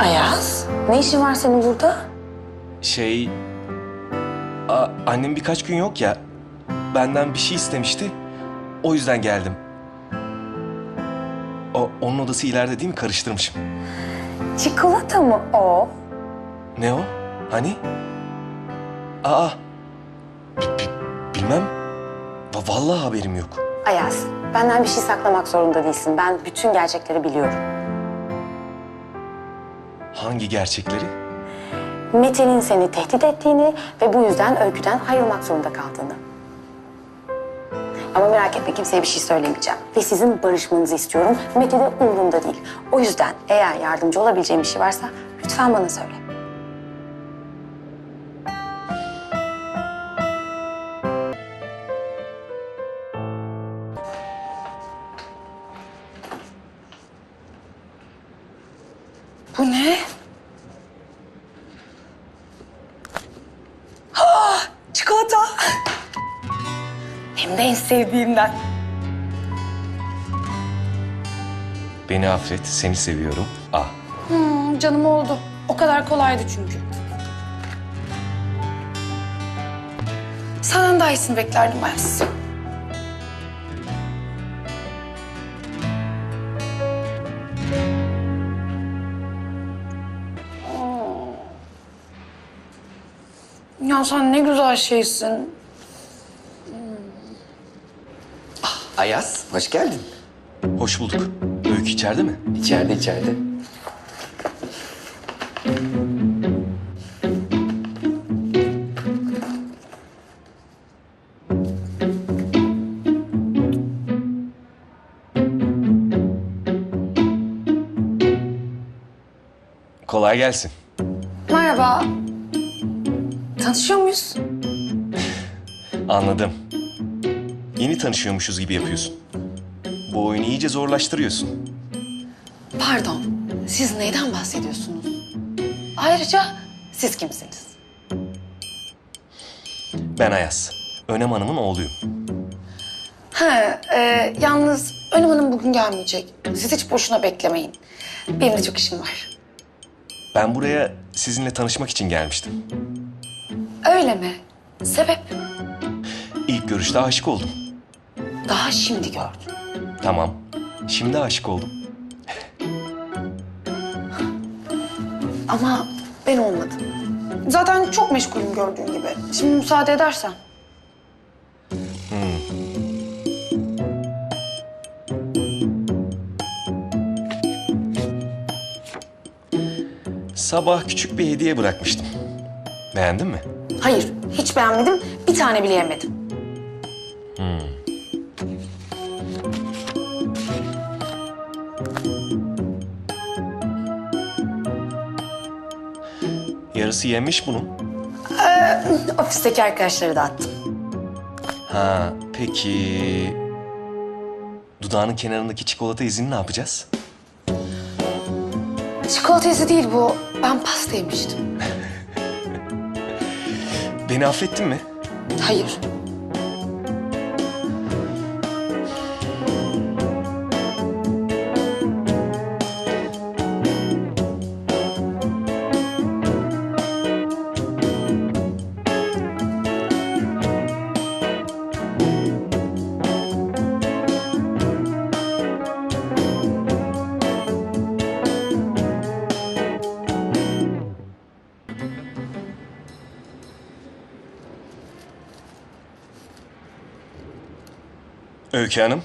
Ayaz, ne işin var senin burada? Şey... A, annem birkaç gün yok ya. Benden bir şey istemişti. O yüzden geldim. O, onun odası ileride değil mi? Karıştırmışım. Çikolata mı o? Ne o? Hani? Aa! bi- bi- bilmem. Va- Vallahi haberim yok. Ayaz, benden bir şey saklamak zorunda değilsin. Ben bütün gerçekleri biliyorum. Hangi gerçekleri? Mete'nin seni tehdit ettiğini ve bu yüzden öyküden ayrılmak zorunda kaldığını. Ama merak etme kimseye bir şey söylemeyeceğim. Ve sizin barışmanızı istiyorum. Mete de umurumda değil. O yüzden eğer yardımcı olabileceğim bir şey varsa lütfen bana söyle. Sevdiğimden. Beni affet, seni seviyorum. A. Hmm, canım oldu. O kadar kolaydı çünkü. Senden daha iyisini beklerdim Ayaz. Ya sen ne güzel şeysin. Ayaz, hoş geldin. Hoş bulduk. Öykü içeride mi? İçeride, içeride. Kolay gelsin. Merhaba. Tanışıyor muyuz? Anladım. Yeni tanışıyormuşuz gibi yapıyorsun. Bu oyunu iyice zorlaştırıyorsun. Pardon, siz neyden bahsediyorsunuz? Ayrıca siz kimsiniz? Ben Ayaz. Önem Hanım'ın oğluyum. Ha, e, yalnız Önüm Hanım bugün gelmeyecek. Siz hiç boşuna beklemeyin. Benim de çok işim var. Ben buraya sizinle tanışmak için gelmiştim. Öyle mi? Sebep? İlk görüşte aşık oldum. Daha şimdi gördüm. Tamam. Şimdi aşık oldum. Ama ben olmadım. Zaten çok meşgulüm gördüğün gibi. Şimdi müsaade edersen. Sabah küçük bir hediye bırakmıştım. Beğendin mi? Hayır, hiç beğenmedim. Bir tane bile yemedim. Yarısı yemiş bunun. Ofisteki arkadaşları dağıttım. Ha, peki... Dudağının kenarındaki çikolata izini ne yapacağız? Çikolata izi değil bu. Ben pasta yemiştim. Beni affettin mi? Hayır. Öykü Hanım.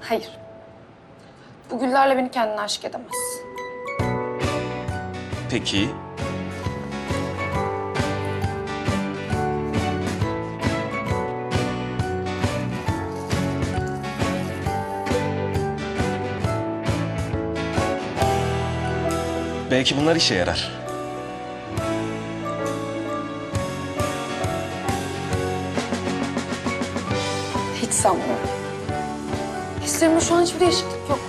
Hayır. Bu güllerle beni kendine aşık edemez. Peki. Belki bunlar işe yarar. Hiç sanmıyorum. Hislerimde şu an hiçbir değişiklik yok.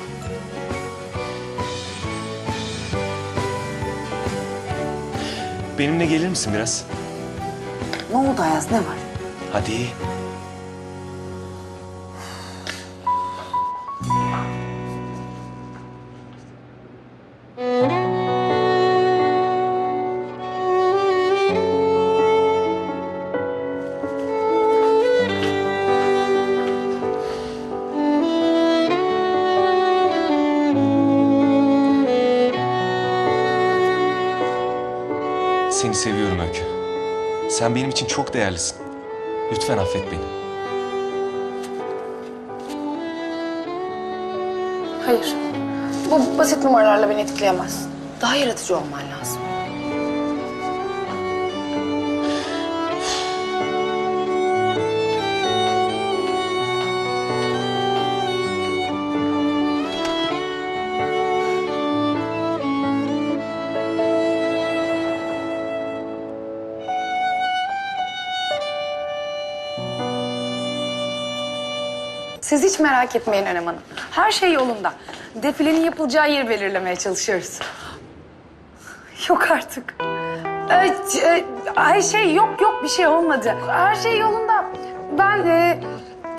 benimle gelir misin biraz? Ne oldu Ayaz ne var? Hadi. Seni seviyorum Öykü. Sen benim için çok değerlisin. Lütfen affet beni. Hayır. Bu basit numaralarla beni etkileyemez. Daha yaratıcı olman lazım. Siz hiç merak etmeyin Önem Hanım. Her şey yolunda. Defilenin yapılacağı yeri belirlemeye çalışıyoruz. Yok artık. Ay, e, şey yok yok bir şey olmadı. Her şey yolunda. Ben e,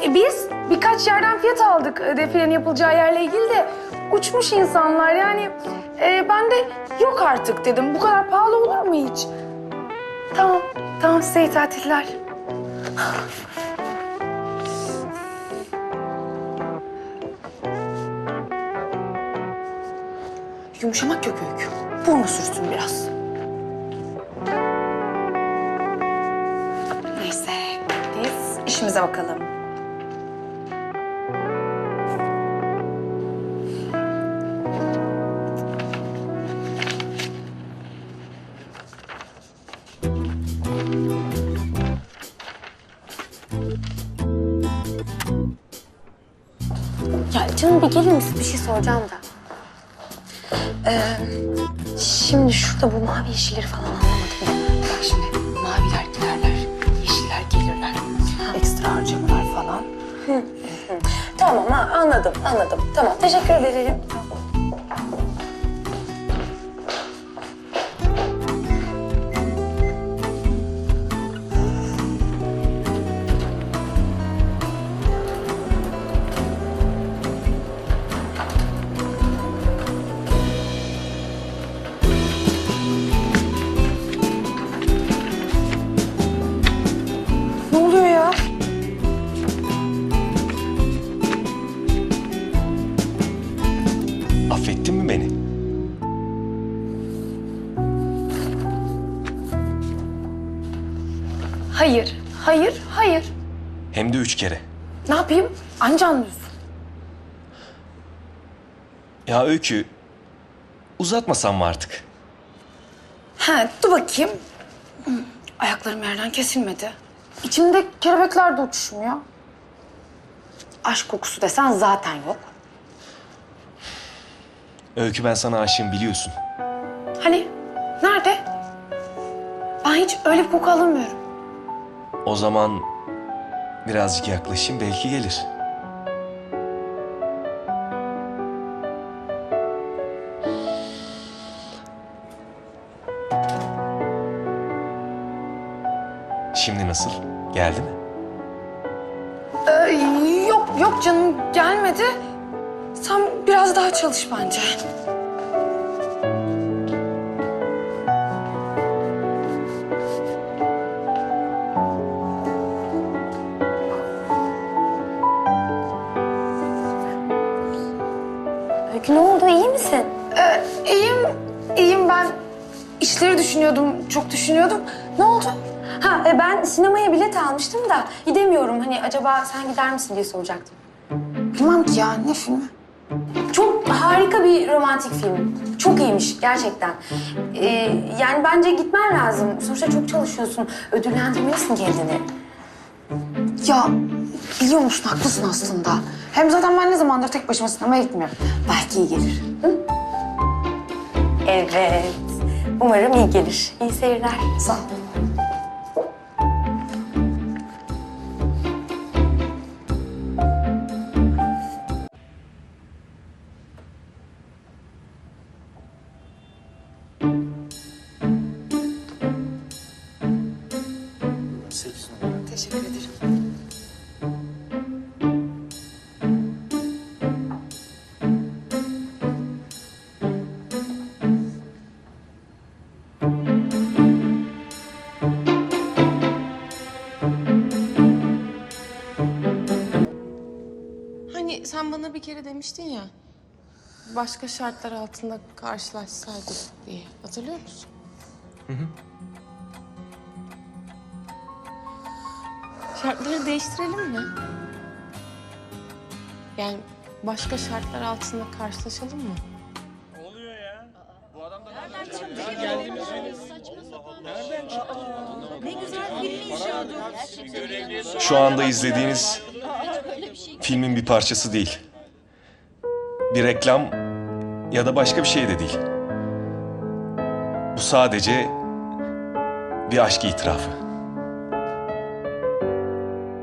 e, biz birkaç yerden fiyat aldık e, defilenin yapılacağı yerle ilgili de uçmuş insanlar yani. E, ben de yok artık dedim. Bu kadar pahalı olur mu hiç? Tamam, tamam size iyi tatiller. Yumuşamak yok öykü. Burnu sürtsün biraz. Neyse, biz işimize bakalım. Ya canım bir gelir misin? Bir şey soracağım da. Ee, şimdi şurada bu mavi yeşilleri falan anlamadım. Bak şimdi maviler giderler, yeşiller gelirler. Ekstra harcamalar falan. Tamam ha, anladım anladım. Tamam teşekkür ederim. Üç kere. Ne yapayım? Anca anlıyorsun. Ya Öykü, uzatmasam mı artık? He, dur bakayım. Hmm, Ayaklarım yerden kesilmedi. İçimde kelebekler de uçuşmuyor. Aşk kokusu desen zaten yok. Öykü ben sana aşığım biliyorsun. Hani? Nerede? Ben hiç öyle bir koku alamıyorum. O zaman birazcık yaklaşayım belki gelir. Şimdi nasıl? Geldi mi? Ee, yok, yok canım gelmedi. Sen biraz daha çalış bence. Düşünüyordum, çok düşünüyordum. Ne oldu? Ha e, ben sinemaya bilet almıştım da gidemiyorum. Hani acaba sen gider misin diye soracaktım. Bilmem ki ya, ne filmi? Çok harika bir romantik film. Çok iyiymiş gerçekten. Ee, yani bence gitmen lazım. Sonuçta çok çalışıyorsun. Ödüllendirmelisin kendini. Ya biliyor musun haklısın aslında. Hem zaten ben ne zamandır tek başıma sinemaya gitmiyorum. Belki iyi gelir. Evet. Umarım iyi gelir. İyi seyirler. Sağ ol. Bir kere demiştin ya. Başka şartlar altında karşılaşsaydık diye. Hatırlıyor musun? Şartları değiştirelim mi? Yani başka şartlar altında karşılaşalım mı? Şu anda izlediğiniz filmin bir parçası değil. Bir reklam ya da başka bir şey de değil. Bu sadece bir aşk itirafı.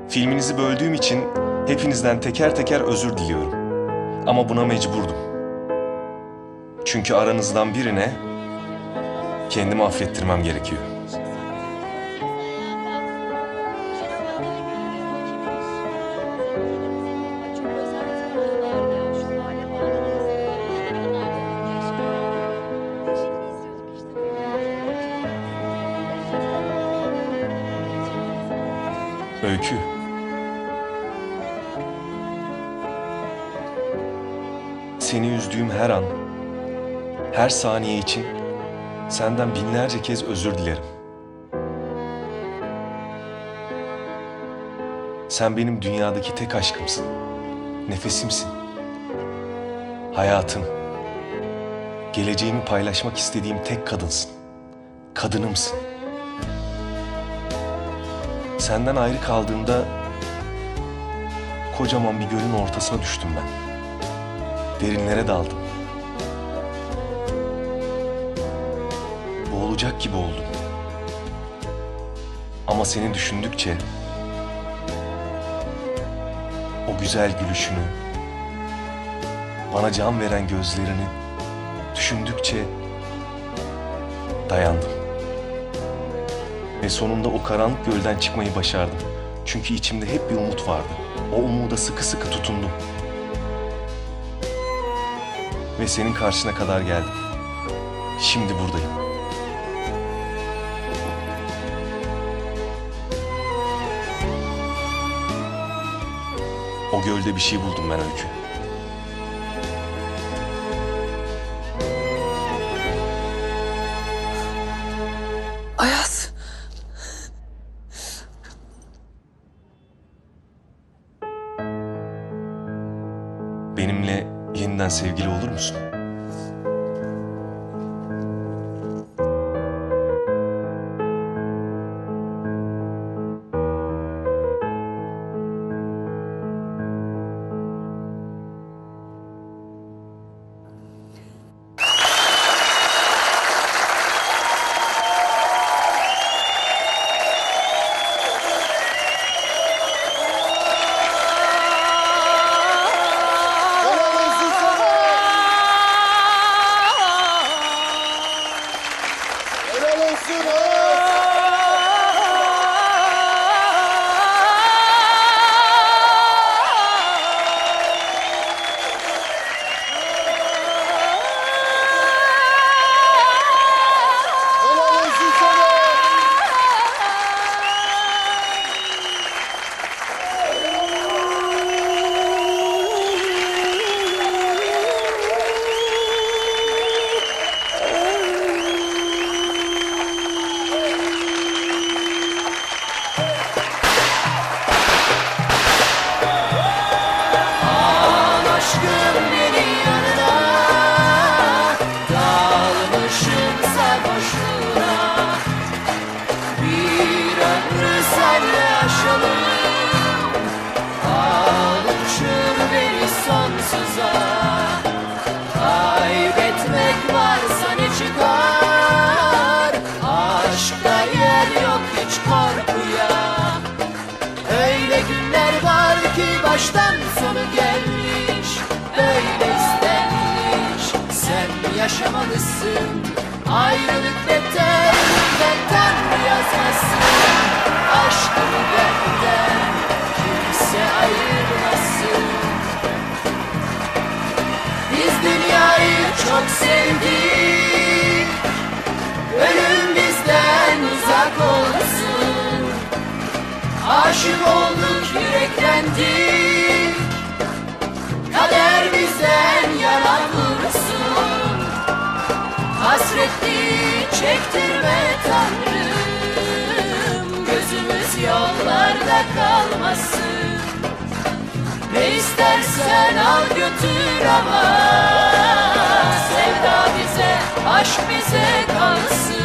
Filminizi böldüğüm için hepinizden teker teker özür diliyorum. Ama buna mecburdum. Çünkü aranızdan birine kendimi affettirmem gerekiyor. Öykü. Seni üzdüğüm her an, her saniye için senden binlerce kez özür dilerim. Sen benim dünyadaki tek aşkımsın. Nefesimsin. Hayatım. Geleceğimi paylaşmak istediğim tek kadınsın. Kadınımsın. Senden ayrı kaldığımda kocaman bir gölün ortasına düştüm ben. Derinlere daldım. Boğulacak gibi oldum. Ama seni düşündükçe o güzel gülüşünü, bana can veren gözlerini düşündükçe dayandım. Ve sonunda o karanlık gölden çıkmayı başardım. Çünkü içimde hep bir umut vardı. O umuda sıkı sıkı tutundum. Ve senin karşına kadar geldim. Şimdi buradayım. O gölde bir şey buldum ben Öykü. Benimle yeniden sevgili olur musun? Baştan sonu gelmiş Böyle istenmiş. Sen yaşamalısın Ayrılık beter Tanrı yazmasın. Aşkını benden kimse ayırmasın Biz dünyayı çok sevdik Aşık olduk yüreklendik. Kader bizden yana vursun Hasretli çektirme Tanrım. Gözümüz yollarda kalmasın. Ne istersen al götür ama. Sevda bize, aşk bize kalsın.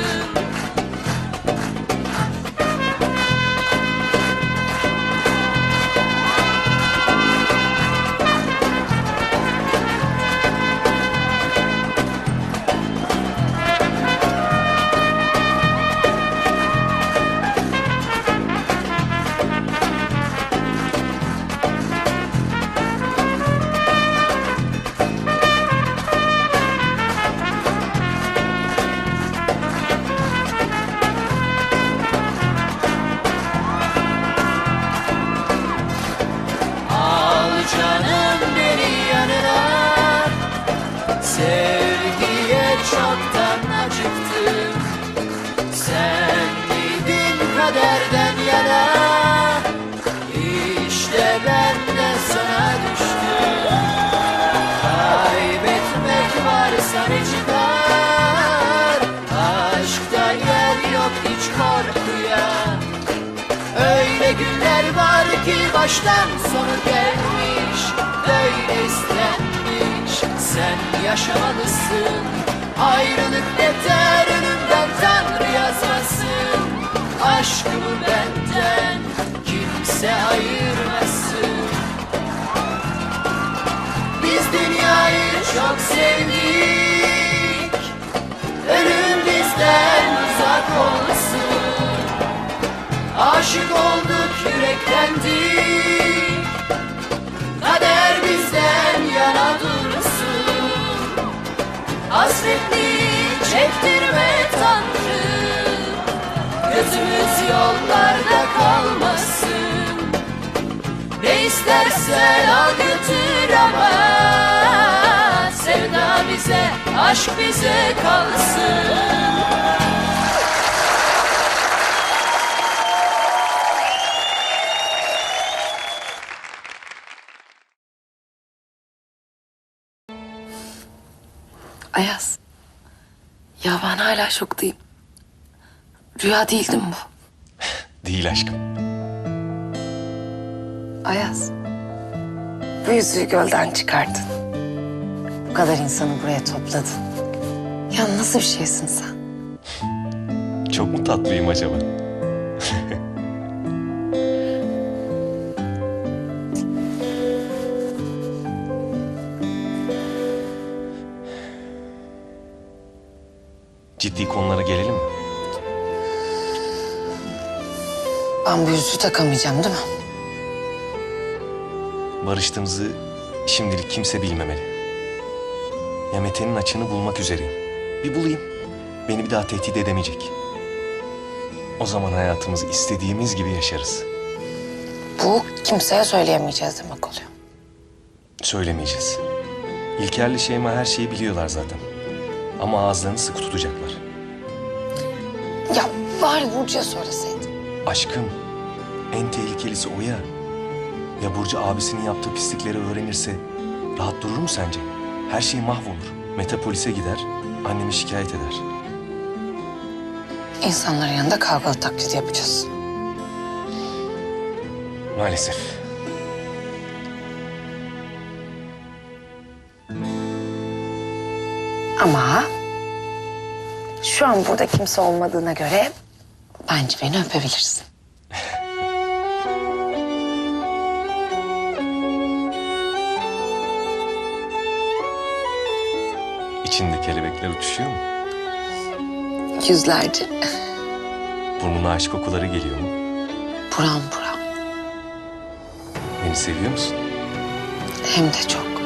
Baştan sonu gelmiş Böyle istenmiş. Sen yaşamalısın Ayrılık beter ölümden Tanrı yazmasın. Aşkımı benden kimse ayırmasın. Biz dünyayı çok sevdik Ölüm bizden uzak olsun. Aşık olduk yüreklendik Hasretliği çektirme Tanrım Gözümüz yollarda kalmasın. Ne istersen al götür ama. Sevda bize, aşk bize kalsın. Ayaz. Ya ben hala şoktayım. Rüya değildi mi bu? Değil aşkım. Ayaz. Bu yüzüğü gölden çıkardın. Bu kadar insanı buraya topladın. Ya nasıl bir şeysin sen? Çok mu tatlıyım acaba? Ciddi konulara gelelim mi? Ben bu yüzüğü takamayacağım değil mi? Barıştığımızı şimdilik kimse bilmemeli. Ya Mete'nin açığını bulmak üzereyim. Bir bulayım. Beni bir daha tehdit edemeyecek. O zaman hayatımızı istediğimiz gibi yaşarız. Bu kimseye söyleyemeyeceğiz demek oluyor. Söylemeyeceğiz. İlker'le Şeyma her şeyi biliyorlar zaten. Ama ağızlarını sıkı tutacaklar. Ya bari Burcu'ya söyleseydin. Aşkım, en tehlikelisi o ya. Ya Burcu abisinin yaptığı pislikleri öğrenirse rahat durur mu sence? Her şey mahvolur. Mete polise gider, annemi şikayet eder. İnsanların yanında kavgalı taklit yapacağız. Maalesef. Ama şu an burada kimse olmadığına göre bence beni öpebilirsin. İçinde kelebekler uçuşuyor mu? Yüzlerce. Burnuna aşk kokuları geliyor mu? Buram buram. Beni seviyor musun? Hem de çok.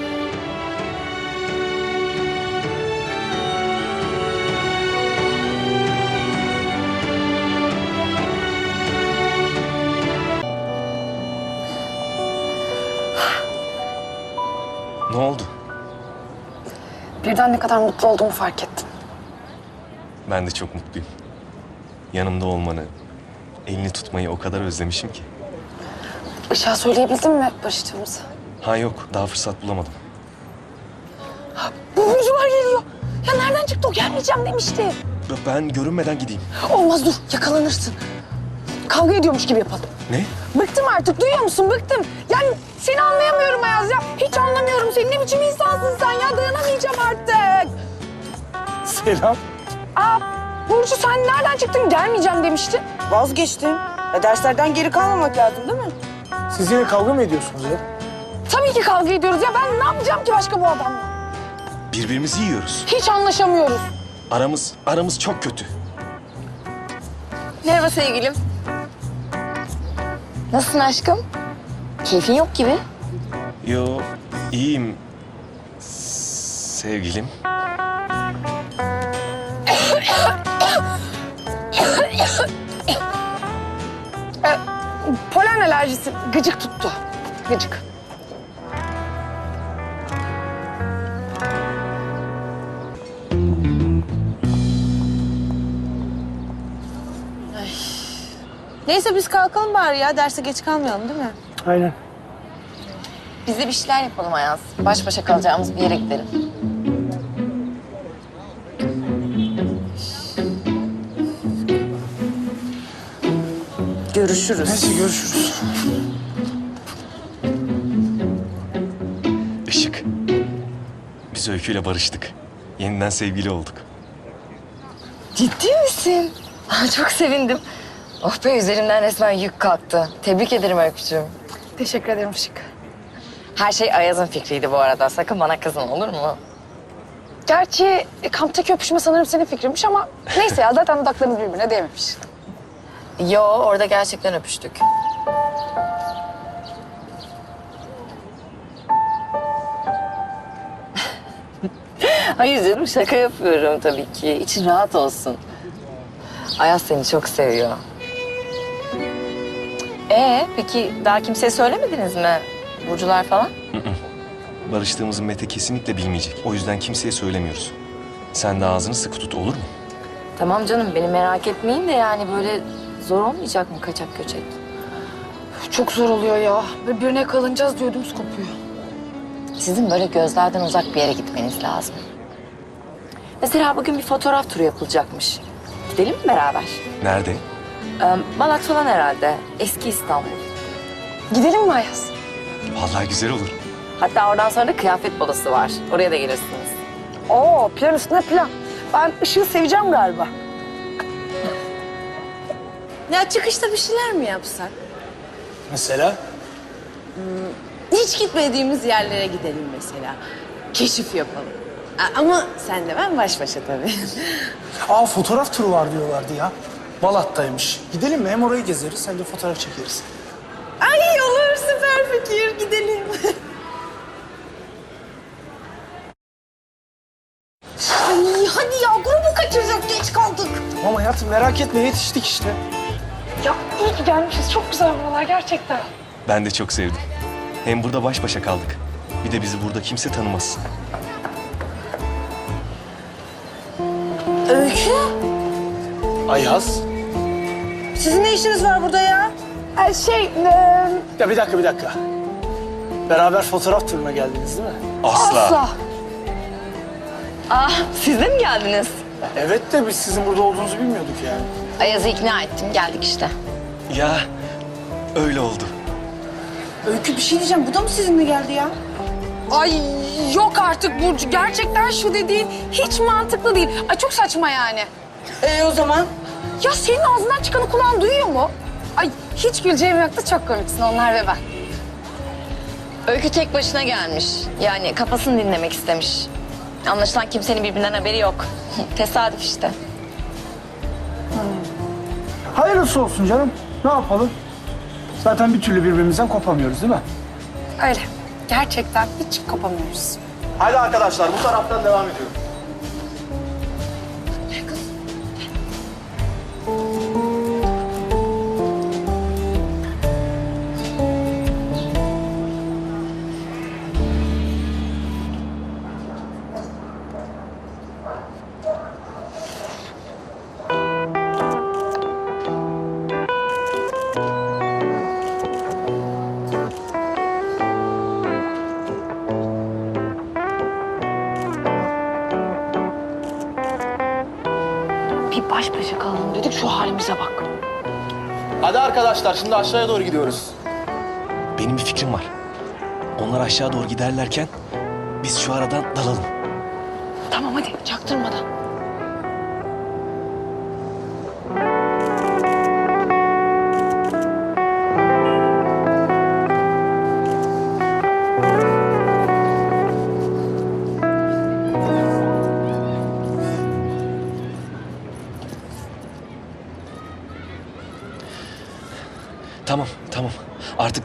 Birden ne kadar mutlu olduğumu fark ettim. Ben de çok mutluyum. Yanımda olmanı, elini tutmayı o kadar özlemişim ki. Işığa söyleyebildin mi barıştığımızı? Ha yok, daha fırsat bulamadım. Bu Burcular geliyor. Ya nereden çıktı o gelmeyeceğim demişti. Ben görünmeden gideyim. Olmaz dur yakalanırsın. Kavga ediyormuş gibi yapalım. Ne? Bıktım artık duyuyor musun bıktım. Yani seni anlayamıyorum Ayaz ya. Hiç anlamıyorum seni. Ne biçim insansın sen ya dayanamayacağım artık. Selam. Aa Burcu sen nereden çıktın gelmeyeceğim demiştin. Vazgeçtim. Ya derslerden geri kalmamak lazım değil mi? Siz yine kavga mı ediyorsunuz ya? Tabii ki kavga ediyoruz ya ben ne yapacağım ki başka bu adamla? Birbirimizi yiyoruz. Hiç anlaşamıyoruz. Aramız, aramız çok kötü. Merhaba sevgilim. Nasılsın aşkım? Keyfin yok gibi. Yo, iyiyim. Sevgilim. Polen alerjisi gıcık tuttu. Gıcık. Neyse biz kalkalım bari ya. Derse geç kalmayalım değil mi? Aynen. Biz de bir şeyler yapalım Ayaz. Baş başa kalacağımız bir yere gidelim. Görüşürüz. Neyse görüşürüz. Işık. Biz Öykü'yle barıştık. Yeniden sevgili olduk. Ciddi misin? Aa, çok sevindim. Oh be üzerimden resmen yük kalktı. Tebrik ederim Öykücüğüm. Teşekkür ederim Işık. Her şey Ayaz'ın fikriydi bu arada. Sakın bana kızın olur mu? Gerçi e, kamptaki öpüşme sanırım senin fikrinmiş ama neyse ya zaten dudaklarımız birbirine değmemiş. Yo orada gerçekten öpüştük. Hayır canım şaka yapıyorum tabii ki. İçin rahat olsun. Ayaz seni çok seviyor. Ee peki daha kimseye söylemediniz mi? Burcular falan? Barıştığımızı Mete kesinlikle bilmeyecek. O yüzden kimseye söylemiyoruz. Sen de ağzını sıkı tut olur mu? Tamam canım beni merak etmeyin de yani böyle zor olmayacak mı kaçak göçek? Çok zor oluyor ya. Birbirine kalınacağız diye ödümüz kopuyor. Sizin böyle gözlerden uzak bir yere gitmeniz lazım. Mesela bugün bir fotoğraf turu yapılacakmış. Gidelim mi beraber? Nerede? Ee, Balat falan herhalde. Eski İstanbul. Gidelim mi Ayaz? Vallahi güzel olur. Hatta oradan sonra da kıyafet balası var. Oraya da gelirsiniz. Oo plan üstüne plan. Ben ışığı seveceğim galiba. Ya çıkışta bir şeyler mi yapsak? Mesela? Hiç gitmediğimiz yerlere gidelim mesela. Keşif yapalım. A- Ama sen de ben baş başa tabii. Aa fotoğraf turu var diyorlardı ya. Balat'taymış. Gidelim mi? Hem orayı gezeriz hem de fotoğraf çekeriz. Ay olur süper fikir gidelim. Ay hadi ya grubu kaçıracak geç kaldık. Ama hayatım merak etme yetiştik işte. Ya iyi ki gelmişiz. Çok güzel buralar gerçekten. Ben de çok sevdim. Hem burada baş başa kaldık. Bir de bizi burada kimse tanımaz. Öykü Ayaz. Sizin ne işiniz var burada ya? Ee, şey, e, Ya bir dakika bir dakika. Beraber fotoğraf turuna geldiniz değil mi? Asla. asla. Ah siz de mi geldiniz? Evet de biz sizin burada olduğunuzu bilmiyorduk yani. Ayaz'ı ikna ettim geldik işte. Ya öyle oldu. Öykü bir şey diyeceğim bu da mı sizinle geldi ya? Ay yok artık Burcu. Gerçekten şu dediğin hiç mantıklı değil. Ay çok saçma yani. Ee o zaman? Ya senin ağzından çıkanı kulağın duyuyor mu? Ay hiç güleceğim yoktu. Çok komiksin onlar ve ben. Öykü tek başına gelmiş. Yani kafasını dinlemek istemiş. Anlaşılan kimsenin birbirinden haberi yok. Tesadüf işte. Hayırlısı olsun canım. Ne yapalım? Zaten bir türlü birbirimizden kopamıyoruz değil mi? Öyle. Gerçekten hiç kopamıyoruz. Hadi arkadaşlar bu taraftan devam ediyorum. Arkadaşlar şimdi aşağıya doğru gidiyoruz. Benim bir fikrim var. Onlar aşağı doğru giderlerken biz şu aradan dalalım. Tamam hadi çaktırmadan.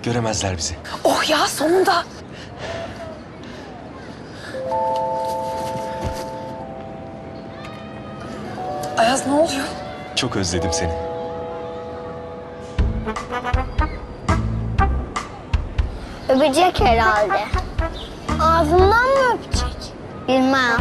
Göremezler bizi. Oh ya sonunda. Ayaz ne oluyor? Çok özledim seni. Öpecek herhalde. Ağzından mı öpecek? Bilmem.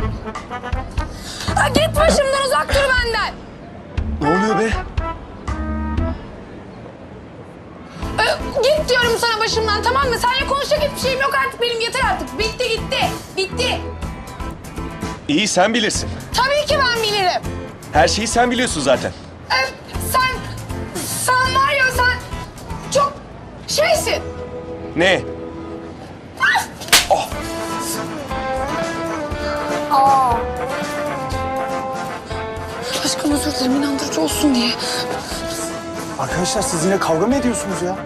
Başımdan tamam mı? Seninle konuşacak hiçbir şeyim yok artık benim yeter artık. Bitti gitti. Bitti. İyi sen bilirsin. Tabii ki ben bilirim. Her şeyi sen biliyorsun zaten. Ö, sen, sen var ya sen çok şeysin. Ne? Aşkım özür dilerim inandırıcı olsun diye. Arkadaşlar siz yine kavga mı ediyorsunuz ya?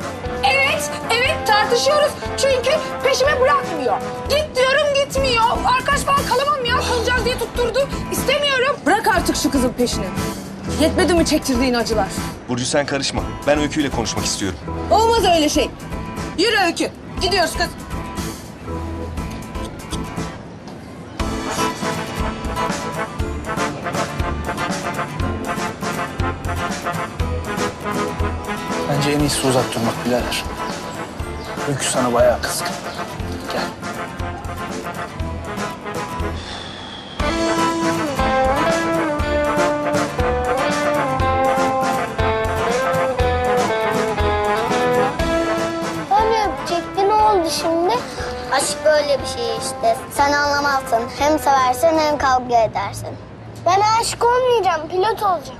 Tartışıyoruz. Çünkü peşime bırakmıyor. Git diyorum gitmiyor. Arkadaş falan kalamam ya kalacağız diye tutturdu. İstemiyorum. Bırak artık şu kızın peşini. Yetmedi mi çektirdiğin acılar? Burcu sen karışma. Ben Öykü ile konuşmak istiyorum. Olmaz öyle şey. Yürü Öykü. Gidiyoruz kız. Bence en iyisi uzak durmak birader. Öykü sana bayağı kızgın. Gel. Öyle öpecekti oldu şimdi? Aşk böyle bir şey işte. Sen anlamazsın. Hem seversin hem kavga edersin. Ben aşık olmayacağım. Pilot olacağım.